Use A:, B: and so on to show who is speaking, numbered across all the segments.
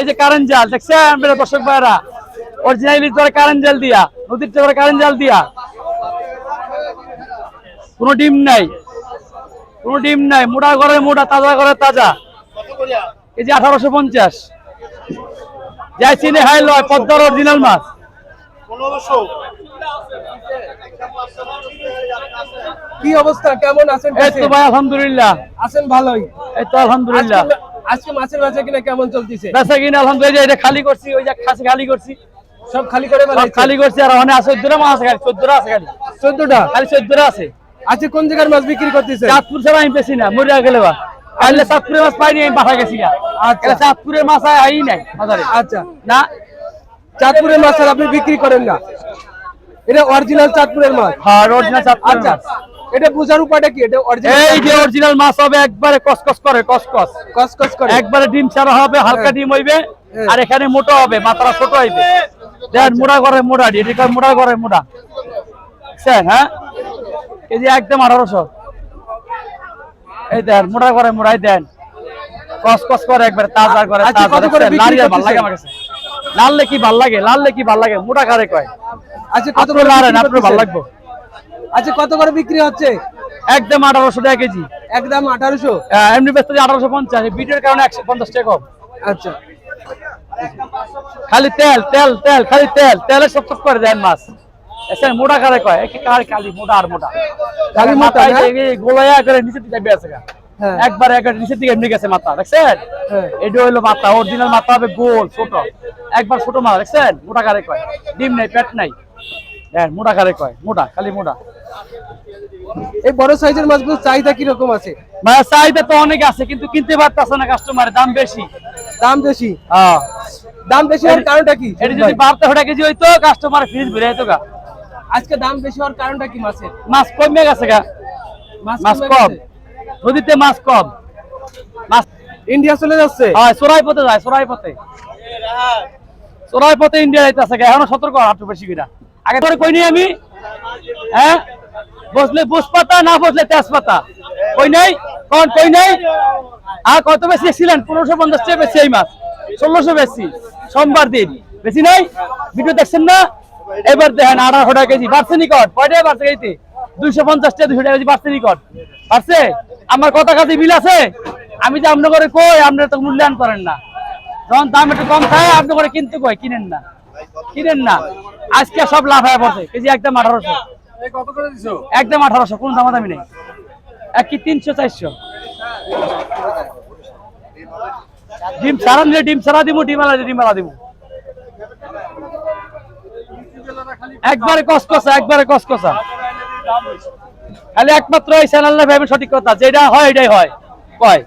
A: এই যে কারেন্ট জাল দেখছেন দর্শক ভাইরা অরিজিনালি ধরে কারেন্ট জাল দিয়া নদীর ধরে কারেন্ট জাল দিয়া। কোনো ডিম নাই কোনো ডিম নাই মোটা ঘরে মোটা তাজা ঘরে তাজা। এই যে আঠারোশো পঞ্চাশ। যাই চিনে হাই লয় পদ্মার অরিজিনাল মাছ।
B: কি অবস্থা? কেমন আছেন?
A: এই তো ভাই আলহামদুলিল্লাহ।
B: আছেন ভালোই।
A: এই তো আলহামদুলিল্লাহ।
B: আজকে- মাছের বেচা কিনা কেমন চলতেছে?
A: বেচা কিনা আলহামদুলিল্লাহ এটা খালি করছি ওই যে খাসি খালি করছি।
B: সব খালি করে
A: খালি করছি আর ওখানে আছে চোদ্দটা মাছ আছে খালি চোদ্দটা আছে খালি।
B: চোদ্দটা?
A: খালি চোদ্দটা আছে।
B: আজকে কোন জায়গার মাছ বিক্রি করতেছে?
A: চাঁদপুর ছাড়া আমি বেশি না মরিয়া গেলে বা। কাইলে চাঁদপুরের মাছ পাইনি আমি বাসা গেছি
B: আচ্ছা।
A: চাঁদপুরের মাছ আই নাই বাজারে।
B: আচ্ছা।
A: না।
B: চাঁদপুরের মাছ আপনি বিক্রি করেন না? এটা অরিজিনাল চাঁদপুরের মাছ?
A: হ্যাঁ অরিজিনাল চাঁদপুরের মাছ।
B: এটা বুঝার উপায়টা কি? এটা অরিজিনাল
A: এই যে অরিজিনাল মাছ হবে একবারে কসকস করে কসকস।
B: কসকস করে?
A: একবারে ডিম ছাড়া হবে হালকা
B: হ্যাঁ।
A: ডিম হইবে
B: হ্যাঁ।
A: আর এখানে মোটা হবে মাথাটা ছোট হইবে। দেন করে এদিকে মোটা করে মোটা স্যার হ্যাঁ? এই যে একদম আঠারোশো। এই দেন মোটা করে মোড়াই দেন কস কস করে একবার তাজা করে
B: আচ্ছা,
A: তাজা
B: করে
A: ভালো লাগে আমার কাছে। লাললে কি ভালো লাগে লাললে কি ভালো লাগে মোটা কারে কয়?
B: আচ্ছা কত
A: আপনার ভালো? লাগবে।
B: আচ্ছা কত করে বিক্রি হচ্ছে?
A: একদম আঠারোশো টাকা কেজি।
B: একদম আঠারোশো?
A: এমনি ব্যস্ত আঠারোশো পঞ্চাশ বিটের কারণে একশো পঞ্চাশ টাকা কম।
B: আচ্ছা।
A: খালি তেল তেল তেল খালি তেল তেলে সব সব করে দেন মাছ। মোটা কারে কয়? একে কার খালি মোটা আর মোটা।
B: খালি মোটা,
A: গোলায়া করে নিচের দিকে বেঁচে
B: হ্যাঁ।
A: একবার একবার নিচের দিকে এমনি গেছে মাথা দেখছেন?
B: হ্যাঁ।
A: এটা হইল মাথা অরিজিনাল মাথা হবে গোল ছোট। একবার ছোট মাথা দেখছেন? মোটা কারে কয়? ডিম নাই পেট নাই। দেন মোটা কারে কয়? মোটা খালি মোটা।
B: এই বড় সাইজের মাছগুলো চাহিদা কীরকম আছে?
A: মানে চাহিদা তো অনেক আছে কিন্তু কিনতে পারতেছে না কাস্টমারের দাম বেশি।
B: দাম বেশি?
A: হ্যাঁ।
B: দাম বেশি হওয়ার কারণটা কি?
A: এটা যদি বারোটা টাকা কেজি হইতো কাস্টমার ফ্রিজ ভরে যেত গা।
B: আজকে দাম বেশি হওয়ার কারণটা কি মাছের?
A: মাছ কমে গেছে গা। মাছ
B: কম
A: নদীতে মাছ কম। মাছ
B: ইন্ডিয়া চলে যাচ্ছে?
A: হয় পথে যায় চোরাই পথে চোরাই পথে ইন্ডিয়া যাইতেছে গা, এখনও সতর্ক একটু বেশি কিনা। আগে ধরে কইনি আমি? হ্যাঁ? বসলে বুস পাতা না বসলে তেজপাতা? কই নাই? কোন, কই নাই? আর কত বেশি ছিলেন পনেরোশো পঞ্চাশ টাকা বেশি এই মাছ। ষোলোশো বেশি। সোমবার দিন। বেশি নাই? ভিডিও দেখছেন না? এবার দেখেন আঠারোশো টাকা কেজি। বাড়ছে নিকট? কয়টায় বাড়ছে কেজিতে দুইশো পঞ্চাশ টাকা দুশো টাকা কেজি বাড়ছে নিকট। বাড়ছে? আমার কথা কাজে বিল আছে? আমি যে আপনার কই, আপনারা তো মূল্যায়ন করেন না। যখন দাম একটু কম থাকে আপনি করে কিনতে কই? কিনেন না। কিনেন না। আজকে সব লাভ হয়ে পড়ছে। কেজি একদম আঠারোশো। একদম আঠারোশো, কোন দামাদামি নেই। এক কি তিনশো, চারশো? ডিম ছাড়া নিলে ডিম ছাড়া দিব, ডিম আলা ডিম আলা দিব। একবারে কসকসা একবারে কসকসা খালি একমাত্র এই চ্যানেল না ভাবে সঠিক কথা, যেটা হয় এটাই হয়। কয়?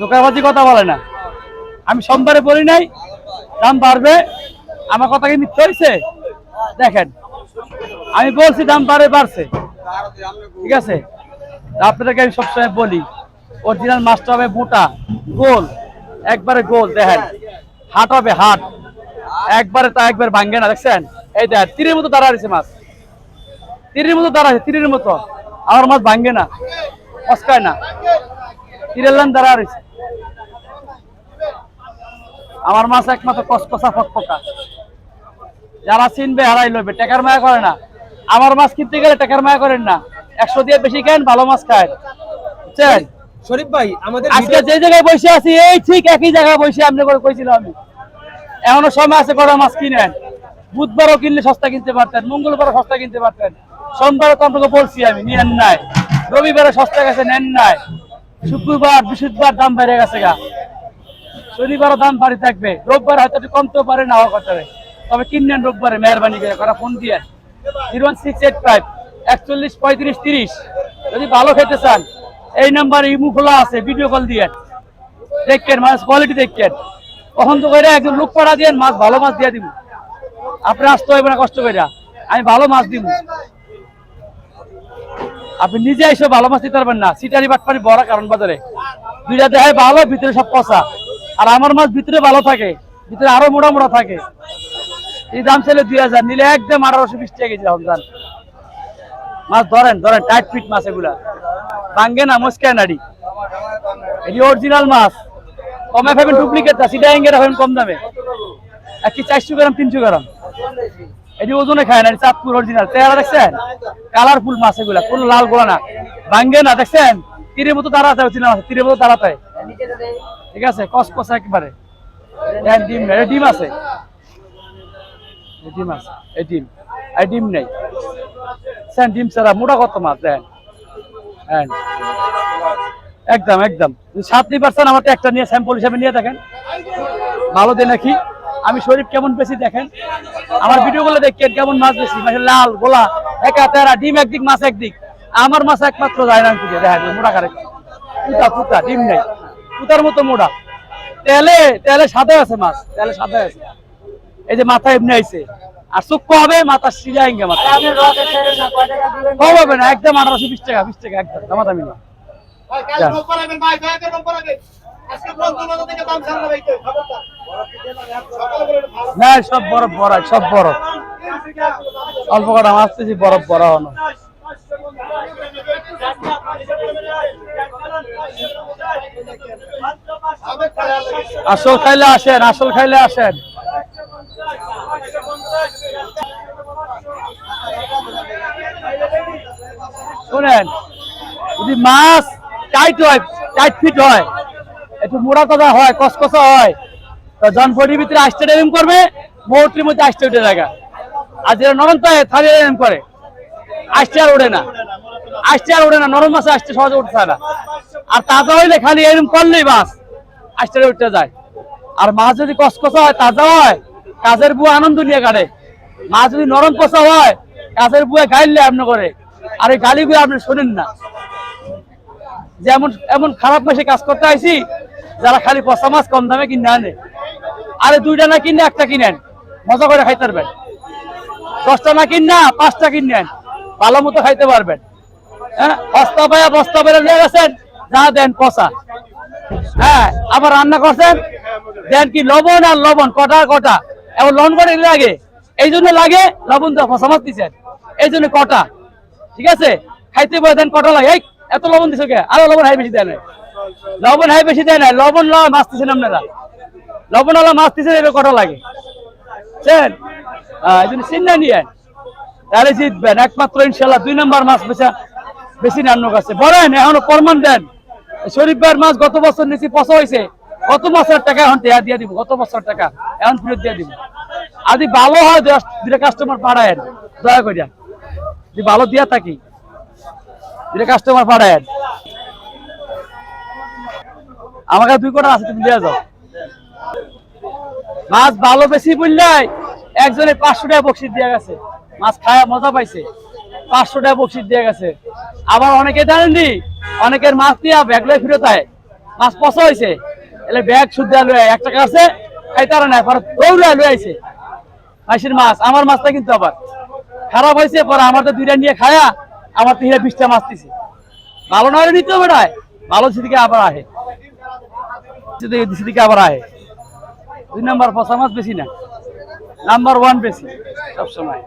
A: দোকানবাজি কথা বলে না। আমি সোমবারে বলি নাই, দাম বাড়বে। আমার কথা কি মিথ্যা হয়েছে দেখেন। আমি বলছি দাম বাড়ে, বাড়ছে। ঠিক আছে? আপনাদেরকে আমি সবসময় বলি অরিজিনাল মাছটা হবে মোটা, গোল, একবারে গোল, দেখেন। হাট হবে হাট। একবারে তা একবার ভাঙ্গে না, দেখছেন? এই দেখ, তীরের মতো দাঁড়া রয়েছে মাছ। তীরের মতো দাঁড়া আছে তীরের মতো। আমার মাছ ভাঙ্গে না মস্কায় না। তীরের লান দাঁড়া রয়েছে। আমার মাছ একমাত্র কসকসা ফকফকা। যারা চিনবে হারাই লইবে, টাকার মায়া করে না। আমার মাছ কিনতে গেলে টাকার মায়া করেন না। একশো দিয়ে বেশি খান ভালো মাছ খায় বুঝছেন?
B: শরীফ ভাই আমাদের
A: আজকে যে জায়গায় বসে আছি এই ঠিক একই জায়গায় বসে আপনি করে কইছিলাম আমি। এখনও সময় আছে কটা মাছ কিনেন। বুধবারও কিনলে সস্তা কিনতে পারতেন মঙ্গলবারও সস্তা কিনতে পারতেন। সোমবারও তো আপনাকে বলছি আমি নিয়েন নাই। রবিবারে সস্তা গেছে নেন নাই। শুক্রবার বৃহস্পতিবার দাম বেড়ে গেছে গা। শনিবারও দাম বাড়ি থাকবে। রোববার হয়তো কমতেও পারে নাও করতে পারে তবে কিনেন রোববারে মেহরবানি করে করা ফোন দিয়ে। Zero one six eight five, একচল্লিশ পঁয়ত্রিশ তিরিশ। যদি ভালো খেতে চান, এই নাম্বারে ইমু খোলা আছে, ভিডিও কল দিয়ে। দেখেন মাছ কোয়ালিটি দেখেন কখন তো করে লোক পাড়া দিয়ে মাছ, ভালো মাছ দিয়ে দিব আপনি আসতে হবে না, কষ্ট করে আমি ভালো মাছ দিব আপনি নিজে এসে ভালো মাছ দিতে পারবেন না। সিটারি, বাটপারি, বড়, কারণ বাজারে। দুইটা দেখায় ভালো, ভিতরে সব পচা। আর আমার মাছ ভিতরে ভালো থাকে, ভিতরে আরও মোটা মোটা থাকে। এই দাম দুই হাজার, নিলে একদম আঠারোশো বিশ টাকা কেজি মাছ ধরেন ধরেন টাইট ফিট মাছ এগুলা। ভাঙ্গে না মুসকায় নাড়ি এটি অরিজিনাল মাছ। কমে পাবেন ডুপ্লিকেট আছে, এটা এঙ্গে রাখবেন কম দামে। এক কি চারশো গ্রাম, তিনশো গ্রাম। এটি ওজনে খায় না চাঁদপুর অরিজিনাল চেহারা দেখছেন? কালারফুল মাছ এগুলা কোনো লাল গোলা না ভাঙ্গে না, দেখছেন? তীরের মতো হয় চিনা মাছ তীরের মতো ঠিক আছে কস কষা একবারে ডিম ডিম আছে। আছে নেই। ছাড়া মোটা কত মাছ দেন হ্যাঁ। একদম একদম। যদি সাত পার্সেন্ট আমার একটা নিয়ে স্যাম্পল হিসাবে নিয়ে দেখেন ভালো দিয়ে নাকি। আমি শরীফ কেমন বেশি দেখেন? আমার ভিডিও গুলো দেখেন কেমন মাছ বেশি। লাল, গোলা, একা তেরা, ডিম একদিক, মাছ একদিক। আমার মাছ একমাত্র যায় না যায় মোটা কারে। পুতা পুতা ডিম নেই। পুতার মতো মোটা। তেলে তেলে সাদা আছে মাছ। তেলে সাদা আছে। এই যে মাথা এমনি আইছে। আর চুক্ক হবে, মাথা সিজা ইঙ্গে মাথা। কম হবে না, একদম আঠারোশো বিশ টাকা বিশ টাকা একদম দামা দামি না, সব বরফ বড় সব বরফ। অল্প কটা মাছ পেয়েছি বরফ বড় হনো আসল খাইলে আসেন, আসল খাইলে আসেন। শুনেন, যদি মাছ টাইট হয়, টাইট ফিট হয়, একটু মোড়া কথা হয় কসকসা হয়, তো জনপটির ভিতরে আসতে এরকম করবে, মৌটির মধ্যে আসতে উঠে জায়গা। আর যেটা নরম তো থালি এরকম করে। আসতে আর ওঠে না। আসতে আর ওঠে না, নরম মাছে আসতে সহজে উঠতে না। আর তাজা হইলে খালি এরকম করলেই মাছ আসতে উঠতে যায়। আর মাছ যদি কসকসা হয়, তাজা হয়, কাজের বুয়া আনন্দ নিয়ে কাটে। মাছ যদি নরম কষা হয়, কাজের বুয়া গাইলে আপনি করে। আর এই গালিগুলো আপনি শোনেন না। যেমন, এমন এমন খারাপ মাসে কাজ করতে আইছি, যারা খালি পচা মাছ কম দামে কিনে আনে। আরে দুইটা না কিনে, একটা কিনেন মজা করে খাইতে পারবেন। দশটা না কিনা পাঁচটা কিনেন ভালো মতো খাইতে পারবেন। হ্যাঁ যা হ্যাঁ আবার রান্না করছেন, দেন কি লবণ আর লবণ, কটা কটা। এবার লবণ করে লাগে? এই জন্য লাগে, লবণ তো পচা মাছ দিচ্ছেন। এই জন্য কটা। ঠিক আছে? খাইতে বলে দেন কটা লাগে? এত লবণ দিছো কে? আরও লবণ হাই বেশি দেয় না লবণ হাই বেশি দেয় না লবণ লয় মাছ দিচ্ছেন আপনারা। লবণ আলা মাছ দিচ্ছেন এবার কটা লাগে? বুঝছেন এই জন্য চিন্তা নিয়ে তাহলে জিতবেন। একমাত্র ইনশাল্লাহ দুই নম্বর মাছ বেচা বেশি নান্ন কাছে বলেন, এখনও প্রমাণ দেন। শরীফ ভাইয়ের মাছ গত বছর নিচে পচা হয়েছে। গত বছর টাকা এখন দেয়া দিয়ে দিব? গত বছর টাকা। এখন ফেরত দিয়ে দিব। আদি ভালো হয় দুটা কাস্টমার পাঠায়েন। দয়া করিয়া। যদি ভালো দিয়া থাকি। দুটা কাস্টমার পাঠায়েন আমাকে দুই কোটা আছে, তুমি দিয়ে যাও। মাছ ভালো বেশি বললাই, একজনে পাঁচশো টাকা বকশিস দিয়ে গেছে। মাছ খায়া মজা পাইছে, পাঁচশো টাকা বকশিস দিয়ে গেছে। আবার অনেকে জানেননি, অনেকের মাছ দিয়া ব্যাগ লয়ে ফিরত হয় মাছ পচা হয়েছে এলে ব্যাগ শুদ্ধ লয়ে এক টাকা আছে খাইতারা নাই পরে দৌড়ে লয়ে আইছে। মাসির মাছ, আমার মাছটা কিন্তু আবার। খারাপ হয়েছে, পরে আমাদের দুইটা নিয়ে খায়া আমার তো হিরা বিশটা মাছ দিছে। ভালো না হলে নিতে হবে না। ভালো সেদিকে আবার আহে। সেদিকে আবার আহে। দুই নাম্বার পচা মাছ বেশি না। নাম্বার ওয়ান বেশি সবসময়।